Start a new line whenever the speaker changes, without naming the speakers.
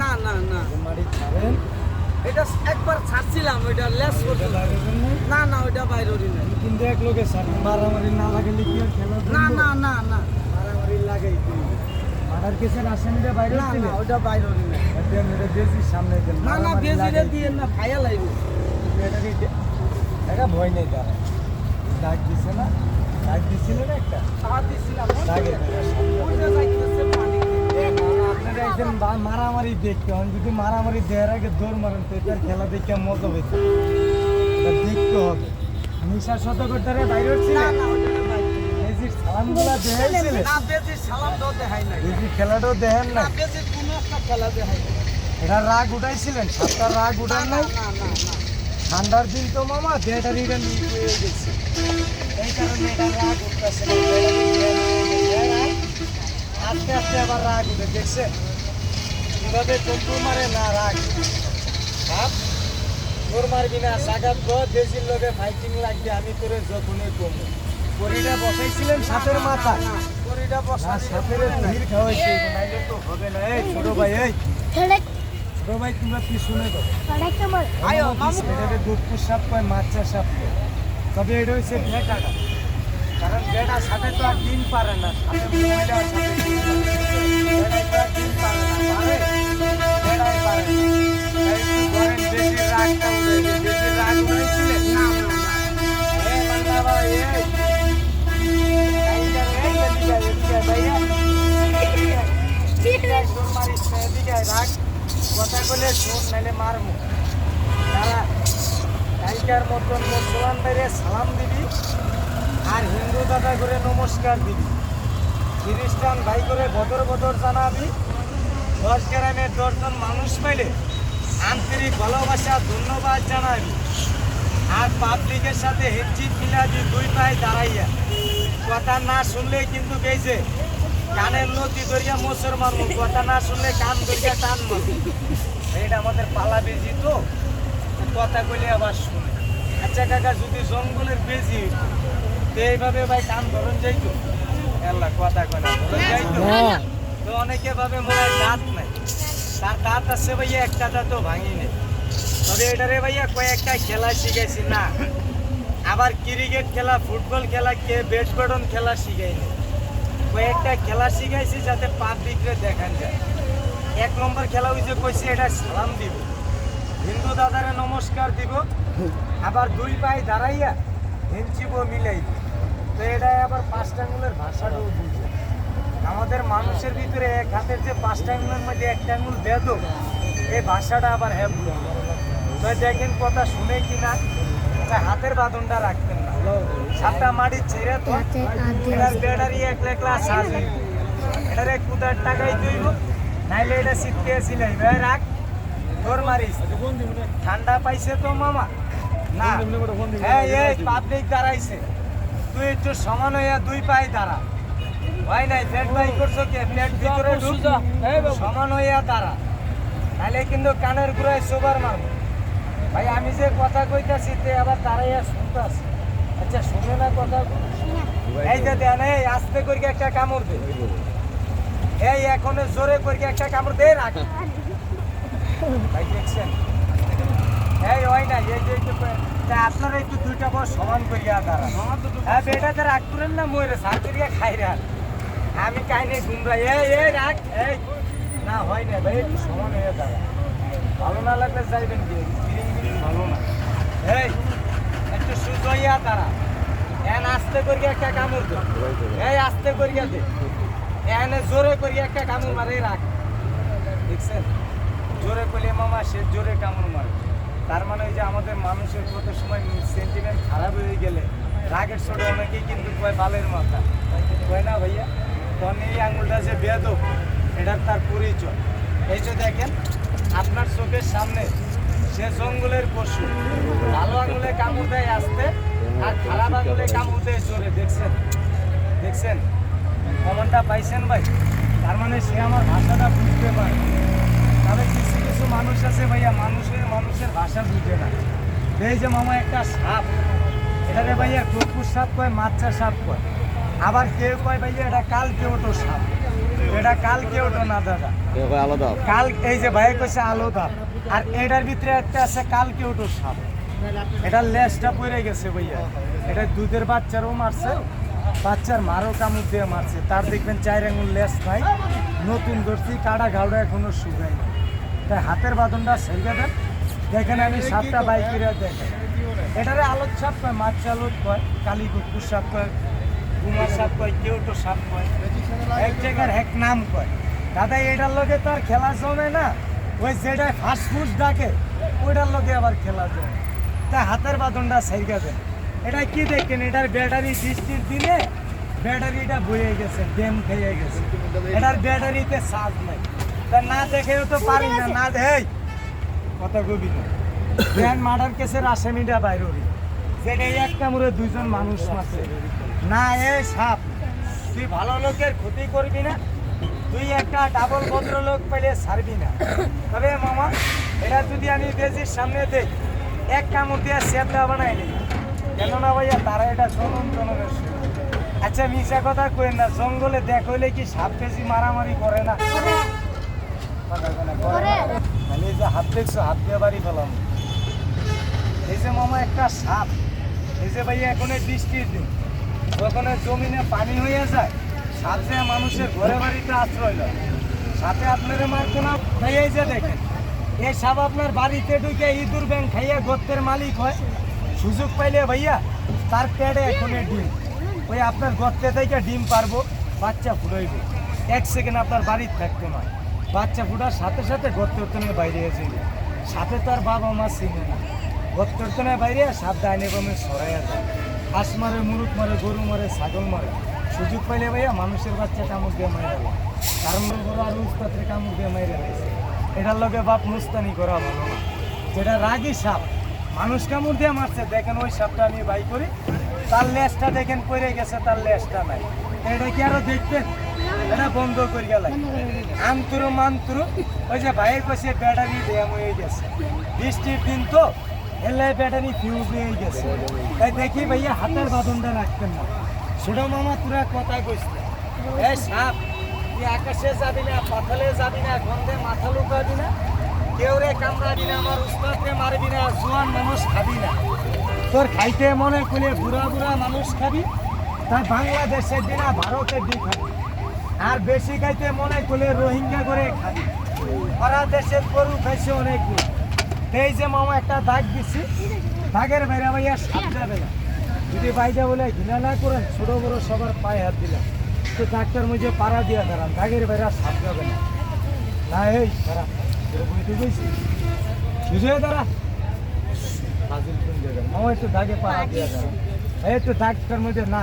না না না। এটা একবার ছাড়ছিলাম ওইটা লেস
না
না না ওইটা বাইরে ওরি নাই।
কিন্তু এক লোকে মারামারি না লাগালে কি আর খেলা
না না না। না
মারামারি লাগাই কি মারার কেসের আসামিটা বাইরে
না না ওইটা বাইরে ওরি
বেশি সামনে দেন
না না দিয়ে না ভাইয়া লাগবে
এটা ভয় নেই তার। ডাক দিছে না? ডাক দিছিল না একটা?
দিছিলাম যাইতেছে পানি
এ মামা, আপনারা একজন বা- মারামারি দেখতে হন যদি মারামারি দেওয়ার আগে দৌড় মারেন তো এটার খেলা দেখে মজা দেখতে হবে। নিশা শতকর্তারা বাইরে সালামগুলা দেখাইছিলেন খেলাটাও দেখেন
না খেলা দেখাই
এটা রাগ উঠাইছিলেন? রাগ উঠান নাই? ঠান্ডার দিন তো মামা দেহটা রিটার্ন হয়ে গেছে। এই কারণে এটা রাগ উঠতেছে আস্তে আস্তে আবার রাগ উঠে দেখছেন? কীভাবে কম্পু মারে না রাগ? ভাব তোর মারবি না। সাগাত গো দেশির লোকে ফাইটিং লাগবে আমি তোরে যখনই কমবো পরিটা বসাইছিলেন সাপের মাথা।
ওইটা বসা
সাপের
পরে
ভিড় খাওয়াইছে নাইলে তো হবে না। এই ছোট ভাই এই। ছোট ভাই তোমরা কি শুনে তো
আয়ো, মামু।
এটাকে দুধপুর সাপ কয় মাচ্চা সাপ কয়। তবে এটা হচ্ছে ভেটাটা কারণ তো আর ডিম পারে না। পারে। ভেড়ায় তো আর ডিম পারে না, কথা বলে শোন নাইলে মারমু দাঁড়া কালকার মতন মুসলমান সালাম দিবি আর হিন্দু দাদা করে নমস্কার দিবি। খ্রিস্টান ভাই করে বদর বদর জানাবি। দশ গ্রামের দশজন মানুষ পাইলে আন্তরিক ভালোবাসা ধন্যবাদ জানাবি আর পাবলিকের সাথে হেঁচি মিলাবি দুই পায়ে দাঁড়াইয়া। কথা না শুনলে কিন্তু গেছে কানের লতি ধরিয়া মোসর মারবো কথা না শুনলে কান ধরিয়া টান মারবো এটা আমাদের পালা বেজি তো কথা কইলে আবার শুনে। আচ্ছা কাকা যদি জঙ্গলের বেজি তো এইভাবে ভাই কান ধরন যাইতো? আল্লাহ কথা কয় না ধরন যাইতো? তো অনেকে ভাবে হয় দাঁত নাই। তার দাঁত আছে ভাইয়া একটা দাঁতও ভাঙি নেই। তবে এটারে ভাইয়া কয়েকটা খেলা শিখাইছি না। আবার ক্রিকেট খেলা ফুটবল খেলা কে ব্যাডমিন্টন খেলা শিখাইনি কয়েকটা খেলা শিখাইছি যাতে পাবলিকরে দেখান যায়। এক নম্বর খেলা ওই যে কইছি, এটা সালাম দিব। হিন্দু দাদারে নমস্কার দিব। আবার দুই পায়ে দাঁড়াইয়া হেঞ্চিব মিলাই তো এটা আবার পাঁচটা আঙুলের ভাষাটাও বুঝে। আমাদের মানুষের ভিতরে এক হাতের যে পাঁচটা আঙুলের মধ্যে একটা আঙুল বেদ এই ভাষাটা আবার হ্যাঁ দেখেন কথা শুনে কি না? হাতের বাঁধনটা রাখতেন না। সাতটা মাটির ছেড়ে তো এটার ব্যাটারি টাকাই দইব নাইলে এটা শীতকে ছিলাই ভাই রাখ তোর মারিস। ঠান্ডা পাইছে তো মামা? না। হ্যাঁ এই পাবলিক দাঁড়াইছে। তুই একটু সমান হইয়া দুই পায়ে দাঁড়া। হয় নাই পেট বাই করছ কে? পেট ভিতরে ঢুক। সমান হইয়া দাঁড়া। নাহলে কিন্তু কানের ঘুরায় সোবার মারবো ভাই আমি যে কথা কইতাছি তে আবার দাঁড়াইয়া শুনতাছি আচ্ছা শুনে না কথা এই যে দেন এই আস্তে করে একটা কামড় দে। এই এখন জোরে করে একটা কামড় দে রাখ। ভাই দেখছেন? এই হয় না এই যে আপনারা একটু দুইটা বস সমান করিয়া দাঁড়া হ্যাঁ বেটাতে রাগ করেন না মরে সার করিয়া খাই রাখ আমি কাইনে ঘুমরা এই এই রাখ। এই না হয় না ভাই একটু সমান হয়ে দাঁড়া ভালো না লাগলে যাইবেন কি? ভালো না। এই, একটু হইয়া দাঁড়া। এন আস্তে করিয়া একটা কামড় এই আস্তে করিয়া দে। এনে জোরে করিয়া একটা কামড় মারে রাখ। দেখছেন? জোরে করলে মামা, সে জোরে কামড় মারে। তার মানে ওই যে আমাদের মানুষের কত সময় সেন্টিমেন্ট খারাপ হয়ে গেলে, রাগের ছোট অনেকেই কিন্তু কয় বালের মাথা। কয় না ভাইয়া? তখন এই আঙুলটা যে বেদ এটার তার পরিচয়। এই যে দেখেন আপনার চোখের সামনে সে জঙ্গলের পশু। ভালো আঙুলে কামড় দেয় আসতে আর খারাপ আঙুলে কামড় দেয় জোরে দেখছেন? দেখছেন? কমনটা পাইছেন ভাই? তার মানে সে আমার ভাষাটা বুঝতে পারে তবে কিছু কিছু মানুষ আছে ভাইয়া, মানুষের মানুষের ভাষা বুঝে না। এই যে মামা একটা সাপ। এটারে ভাইয়া কুকুর সাপ কয়, মাচ্চা সাপ কয়। আবার কেউ কয়, ভাইয়া এটা কাল কেউ তো সাপ। এটা এটা কালকে ওঠো না দাদা।
আলাদা।
কাল এই যে ভাই কইছে আলো ধাপ আর এটার ভিতরে একটা আছে কালকে ওঠো সাপ। এটার লেজটা পড়ে গেছে ভাইয়া। এটা দুধের বাচ্চারও মারছে। বাচ্চার মারও কামড় দিয়ে মারছে। তার দেখবেন চার আঙুল লেস নাই নতুন করছি কাটা ঘাউড়া এখনও শুকায় না তাই হাতের বাদনটা সেলকে দেন। দেখেন আমি সাতটা বাইকের দেখেন। এটারে আলোক সাপ কয় মাছ আলোক কয় কালী কুকুর সাপ কয় কুমার সাপ কয় কেউ তো সাপ কয়। এক জায়গার এক নাম কয়। দাদা এটার লগে তো আর খেলা জমে না। ওই যেটা ফাস্টফুড ডাকে ওইটার লগে আবার খেলা জমে। তা হাতের বাদনটা সাইকা দেন। এটা কি দেখেন? এটার ব্যাটারি বৃষ্টির দিনে ব্যাটারিটা বয়ে গেছে ডেম খেয়ে গেছে। এটার ব্যাটারিতে চার্জ নাই। তা না দেখেও তো পারি না না দেই কথা কবি না। গ্র্যান্ড মার্ডার কেসের আসামিটা বাইরে যেটা এই এক কামড়ে দুইজন মানুষ মারছে। না এ সাপ। তুই ভালো লোকের ক্ষতি করবি না তুই একটা ডাবল ভদ্রলোক পেলে ছাড়বি না। তবে মামা এটা যদি আমি বেজির সামনে দেই এক কামড় দিয়ে সেপটা বানাই নি কেননা ভাইয়া তারা এটা জনমের শুরু। আচ্ছা মিশা কথা কই না জঙ্গলে দেখ হইলে কি সাপ বেশি মারামারি করে না। মানে এই যে হাত দেখছ হাত দিয়ে বাড়ি পেলাম এই যে মামা একটা সাপ। এই যে ভাইয়া এখন বৃষ্টির দিন। যখন জমিনে পানি হয়ে যায়, সাথে মানুষের ঘরে বাড়িতে আশ্রয় লয় সাথে আপনার মারতো না ভাই যে দেখেন এই সাপ আপনার বাড়িতে ঢুকে ইঁদুর ব্যাং খাইয়ে গর্তের মালিক হয়। সুযোগ পাইলে ভাইয়া, তার পেটে এখন ডিম। ওই আপনার গর্তে থেকে ডিম পারব, বাচ্চা ফুটাইব এক সেকেন্ড আপনার বাড়িতে থাকতে নয় বাচ্চা ফুটার সাথে সাথে গর্তনে বাইরে এসে সাথে তার বাবা মা চিনে না। গর্তনে বাইরে সাপ ডাইনে বামে সরাইয়া যায়। হাঁস মারে, মুরুখ মারে, গরু মারে, ছাগল মারে। সুযোগ পাইলে ভাইয়া মানুষের বাচ্চা কামড় দিয়ে মারে দেয়। কারণ গরু আর উস্তাদের কামড় দিয়ে মারে দিয়েছে এটার লগে বাপ মুস্তানি করা ভালো না। যেটা রাগি সাপ, মানুষ কামড় দিয়ে মারছে, দেখেন ওই সাপটা আমি বাই করি। তার লেজটা দেখেন পড়ে গেছে, তার লেজটা নাই। এটা কি আরও দেখবেন? এটা বন্ধ করে গেল আন্তরু মান্তরু ওই যে ভাইয়ের কাছে ব্যাটারি ড্যাম হয়ে গেছে। বৃষ্টির দিন তো এলে ব্যাটারি ফিউজ হয়ে গেছে। তাই দেখি ভাইয়া হাতের বাঁধনটা রাখতেন না। ছোট মামা তোরা কথা কইছিল এই সাপ, তুই আকাশে যাবি না পাথালে যাবি না, গন্ধে মাথা লুকাবি না কেউ রে কামড়াবি না, আমার উস্তাদ রে মারবি না, জোয়ান মানুষ খাবি না। তোর খাইতে মনে করলে বুড়া বুড়া মানুষ খাবি তাই বাংলাদেশের দিনা ভারতের দিন খাবি। আর বেশি খাইতে মনে করলে রোহিঙ্গা করে খাবি। সারা দেশের গরু খাইছে অনেক দিন। এই যে মামা একটা দাগ দিচ্ছি দাগের বাইরে ভাইয়া সাপ যাবে না। যদি বাইরে বলে ঘৃণা না করেন, ছোট বড় সবার পায়ে হাত দিলাম। তো ডাক্তার মুঝে পাড়া দিয়া দাঁড়ান, দাগের বাইরে সাপ যাবে না। না, এই, দাঁড়া। এরকম তুই বুঝে জায়গায়? মামা একটু দাগে পাড়া দিয়া দাঁড়ান। এই একটু ডাক্তার মধ্যে না।